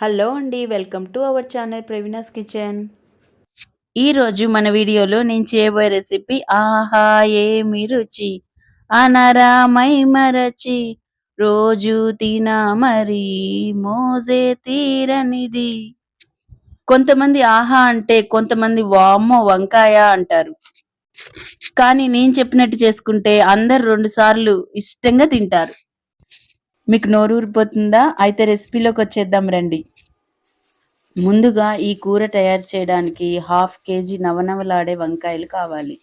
Hello అండి welcome to our channel Praveena's kitchen. ఈరోజు మన వీడియోలో నేను చేయబోయే రెసిపీ ఆహా ఏమి రుచి? అనరామై మరచి రోజు తిన మరి మోజే తీరనిది. కొంతమంది ఆహా అంటే కొంతమంది వామ్మో వంకాయ అంటారు. కానీ నేను చెప్పినట్టు చేసుకుంటే అందరు రెండు సార్లు ఇష్టంగా తింటారు. మీకు నోరు ఊరిపోతుందా అయితే రెసిపీలోకి వచ్చేద్దాం రండి. ముందుగా ఈ కూర తయారు చేయడానికి హాఫ్ కేజీ నవనవలాడే వంకాయలు కావాలి.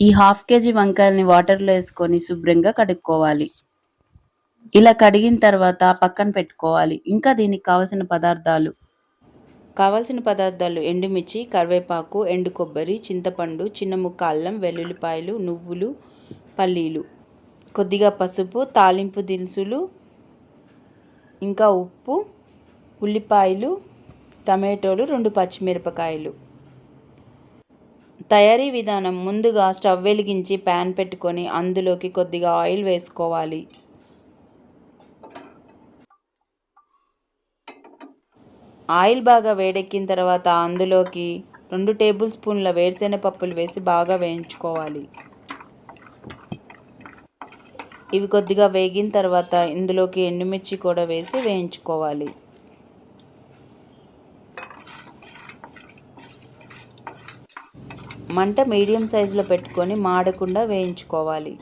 ఈ హాఫ్ కేజీ వంకాయల్ని వాటర్లో వేసుకొని శుభ్రంగా కడుక్కోవాలి. ఇలా కడిగిన తర్వాత పక్కన పెట్టుకోవాలి. ఇంకా దీనికి కావలసిన పదార్థాలు. కావాల్సిన పదార్థాలు ఎండుమిర్చి కరివేపాకు ఎండు కొబ్బరి చింతపండు చిన్న ముక్క అల్లం వెల్లుల్లిపాయలు నువ్వులు పల్లీలు. కొద్దిగా పసుపు తాలింపు దినుసులు ఇంకా ఉప్పు ఉల్లిపాయలు టమాటోలు రెండు పచ్చిమిరపకాయలు. తయారీ విధానం ముందుగా స్టవ్ వెలిగించి ప్యాన్ పెట్టుకొని అందులోకి కొద్దిగా ఆయిల్ వేసుకోవాలి. ఆయిల్ బాగా వేడెక్కిన తర్వాత అందులోకి రెండు టేబుల్ స్పూన్ల వేరుశెనగ పప్పులు వేసి బాగా వేయించుకోవాలి. ఇవి కొద్దిగా వేగిన తర్వాత ఇందులోకి ఎండుమిర్చి కూడా వేసి వేయించుకోవాలి. మంట మీడియం సైజులో పెట్టుకొని మాడకుండా వేయించుకోవాలి.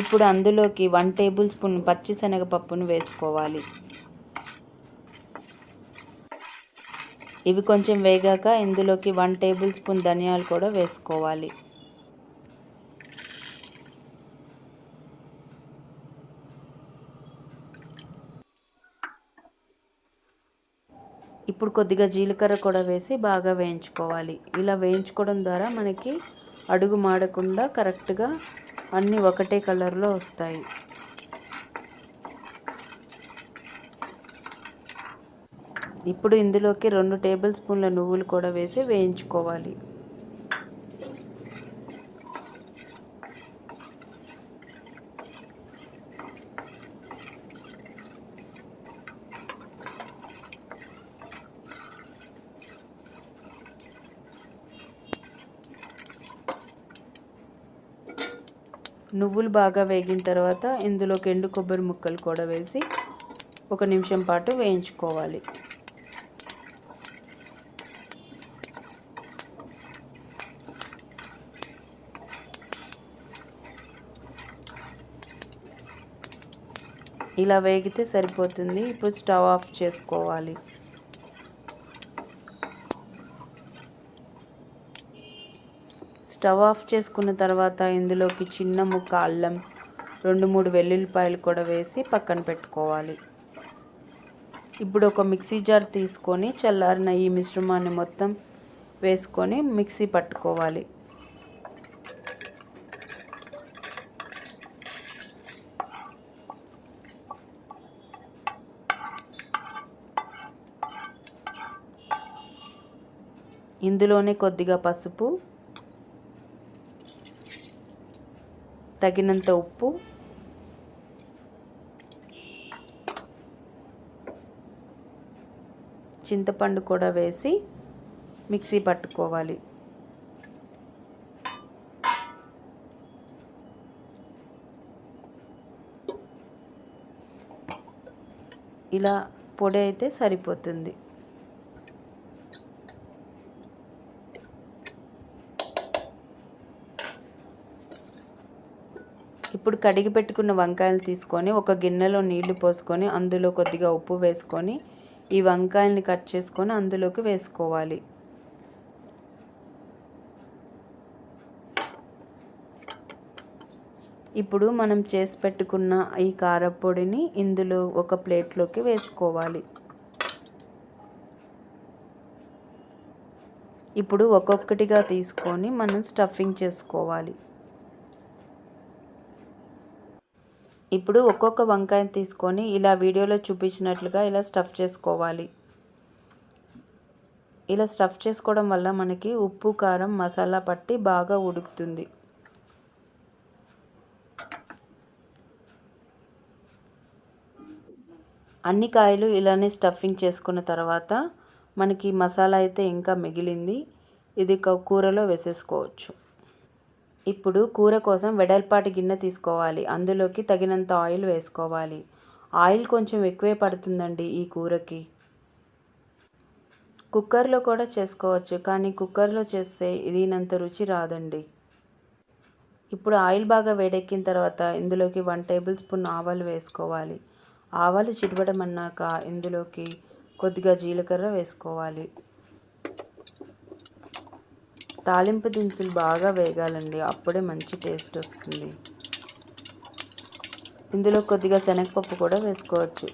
ఇప్పుడు అందులోకి వన్ టేబుల్ స్పూన్ పచ్చిశనగపప్పును వేసుకోవాలి. ఇవి కొంచెం వేగాక ఇందులోకి వన్ టేబుల్ స్పూన్ ధనియాలు కూడా వేసుకోవాలి. ఇప్పుడు కొద్దిగా జీలకర్ర కూడా వేసి బాగా వేయించుకోవాలి. ఇలా వేయించుకోవడం ద్వారా మనకి అడుగు మాడకుండా కరెక్ట్గా అన్నీ ఒకటే కలర్లో వస్తాయి. ఇప్పుడు ఇందులోకి రెండు టేబుల్ స్పూన్ల నువ్వులు కూడా వేసి వేయించుకోవాలి. నువ్వులు బాగా వేగిన తర్వాత ఇందులోకి ఎండు కొబ్బరి ముక్కలు కూడా వేసి ఒక నిమిషం పాటు వేయించుకోవాలి. ఇలా వేగితే సరిపోతుంది. ఇప్పుడు స్టవ్ ఆఫ్ చేసుకోవాలి. స్టవ్ ఆఫ్ చేసుకున్న తర్వాత ఇందులోకి చిన్న ముక్క అల్లం రెండు మూడు వెల్లుల్లిపాయలు కూడా వేసి పక్కన పెట్టుకోవాలి. ఇప్పుడు ఒక మిక్సీ జార్ తీసుకొని చల్లారిన ఈ మిశ్రమాన్ని మొత్తం వేసుకొని మిక్సీ పట్టుకోవాలి. ఇందులోనే కొద్దిగా పసుపు తగినంత ఉప్పు. చింతపండు కూడా వేసి మిక్సీ పట్టుకోవాలి. ఇలా పొడి అయితే సరిపోతుంది. ఇప్పుడు కడిగి పెట్టుకున్న వంకాయలు తీసుకొని ఒక గిన్నెలో నీళ్ళు పోసుకొని అందులో కొద్దిగా ఉప్పు వేసుకొని ఈ వంకాయల్ని కట్ చేసుకొని అందులోకి వేసుకోవాలి. ఇప్పుడు మనం చేసి పెట్టుకున్న ఈ కారపొడిని ఇందులో ఒక ప్లేట్లోకి వేసుకోవాలి. ఇప్పుడు ఒక్కొక్కటిగా తీసుకొని మనం స్టఫింగ్ చేసుకోవాలి. ఇప్పుడు ఒక్కొక్క వంకాయని తీసుకొని ఇలా వీడియోలో చూపించినట్లుగా ఇలా స్టఫ్ చేసుకోవాలి. ఇలా స్టఫ్ చేసుకోవడం వల్ల మనకి ఉప్పు కారం మసాలా పట్టి బాగా ఉడుకుతుంది. అన్ని కాయలు ఇలానే స్టఫింగ్ చేసుకున్న తర్వాత మనకి మసాలా అయితే ఇంకా మిగిలింది. ఇది కూరలో వేసేసుకోవచ్చు. ఇప్పుడు కూర కోసం వెడల్పాటి గిన్నె తీసుకోవాలి. అందులోకి తగినంత ఆయిల్ వేసుకోవాలి. ఆయిల్ కొంచెం ఎక్కువే పడుతుందండి ఈ కూరకి. కుక్కర్లో కూడా చేసుకోవచ్చు కానీ కుక్కర్లో చేస్తే ఇదినంత రుచి రాదండి. ఇప్పుడు ఆయిల్ బాగా వేడెక్కిన తర్వాత ఇందులోకి వన్ టేబుల్ స్పూన్ ఆవాలు వేసుకోవాలి. ఆవాలు చిటపడమన్నాక ఇందులోకి కొద్దిగా జీలకర్ర వేసుకోవాలి. తాలింపు దినుసులు బాగా వేగాలండి. అప్పుడే మంచి టేస్ట్ వస్తుంది. ఇందులో కొద్దిగా శనగపప్పు కూడా వేసుకోవచ్చు.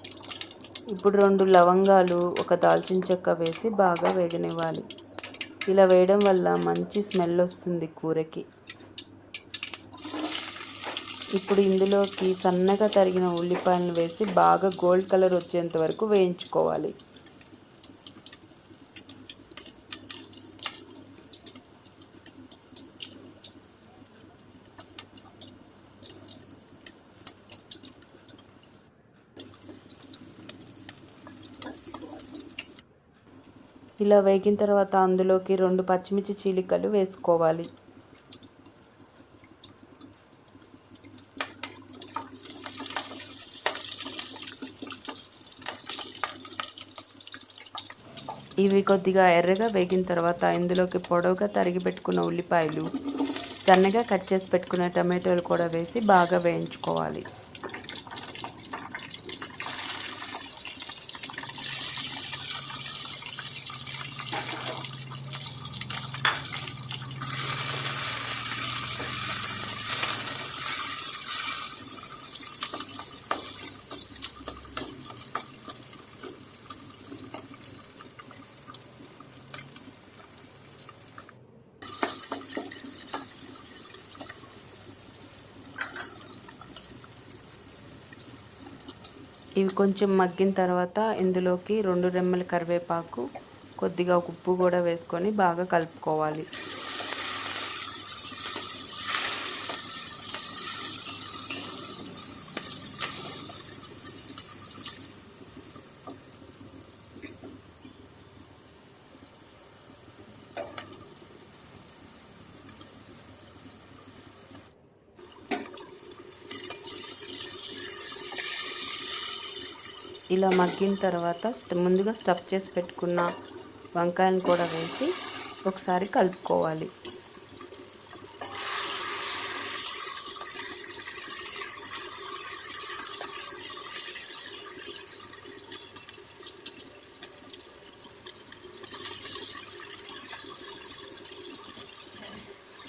ఇప్పుడు రెండు లవంగాలు ఒక దాల్చిన చెక్క వేసి బాగా వేగనివ్వాలి. ఇలా వేయడం వల్ల మంచి స్మెల్ వస్తుంది కూరకి. ఇప్పుడు ఇందులోకి సన్నగా తరిగిన ఉల్లిపాయలను వేసి బాగా గోల్డ్ కలర్ వచ్చేంత వరకు వేయించుకోవాలి. ఇలా వేగిన తర్వాత అందులోకి రెండు పచ్చిమిర్చి చీలికలు వేసుకోవాలి. ఇవి కొద్దిగా ఎర్రగా వేగిన తర్వాత ఇందులోకి పొడవుగా తరిగి పెట్టుకున్న ఉల్లిపాయలు సన్నగా కట్ చేసి పెట్టుకున్న టమాటోలు కూడా వేసి బాగా వేయించుకోవాలి. ఇవి కొంచెం మగ్గిన తర్వాత ఇందులోకి రెండు రెమ్మల కరివేపాకు కొద్దిగా ఉప్పు కూడా వేసుకొని బాగా కలుపుకోవాలి. ఇలా మగ్గిన తర్వాత ముందుగా స్టఫ్ చేసి పెట్టుకున్న వంకాయలను కూడా వేసి ఒకసారి కలుపుకోవాలి.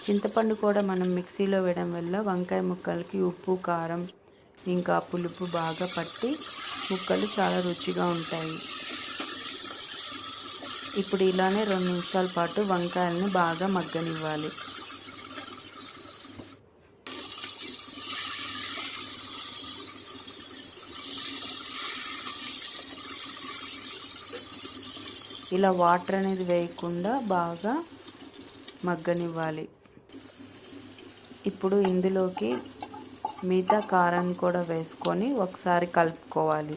చింతపండు కూడా మనం మిక్సీలో వేయడం వల్ల వంకాయ ముక్కలకి ఉప్పు కారం ఇంకా పులుపు బాగా పట్టి ముక్కలు చాలా రుచిగా ఉంటాయి. ఇప్పుడు ఇలానే రెండు నిమిషాల పాటు వంకాయలను బాగా మగ్గనివ్వాలి. ఇలా వాటర్ అనేది వేయకుండా బాగా మగ్గనివ్వాలి. ఇప్పుడు ఇందులోకి మిగతా కారం కూడా వేసుకొని ఒకసారి కలుపుకోవాలి.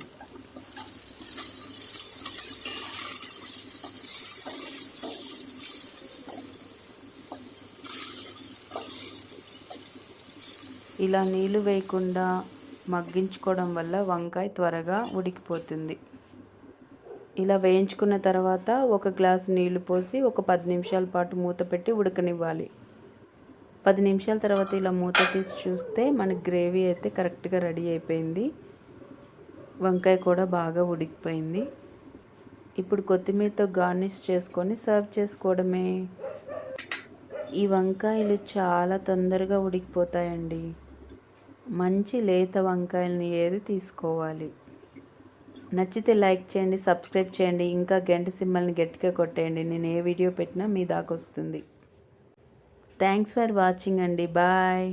ఇలా నీళ్ళు వేయకుండా మగ్గించుకోవడం వల్ల వంకాయ త్వరగా ఉడికిపోతుంది. ఇలా వేయించుకున్న తర్వాత ఒక గ్లాస్ నీళ్ళు పోసి ఒక పది నిమిషాల పాటు మూత పెట్టి ఉడకనివ్వాలి. పది నిమిషాల తర్వాత ఇలా మూత తీసి చూస్తే మనకి గ్రేవీ అయితే కరెక్ట్గా రెడీ అయిపోయింది. వంకాయ కూడా బాగా ఉడికిపోయింది. ఇప్పుడు కొత్తిమీరతో గార్నిష్ చేసుకొని సర్వ్ చేసుకోవడమే. ఈ వంకాయలు చాలా తొందరగా ఉడికిపోతాయండి. మంచి లేత వంకాయలని ఏరి తీసుకోవాలి. నచ్చితే లైక్ చేయండి సబ్స్క్రైబ్ చేయండి ఇంకా గంట సింబల్ని గట్టిగా కొట్టేయండి. నేను ఏ వీడియో పెట్టినా మీ దాకా వస్తుంది. థ్యాంక్స్ ఫర్ వాచింగ్ అండి. బాయ్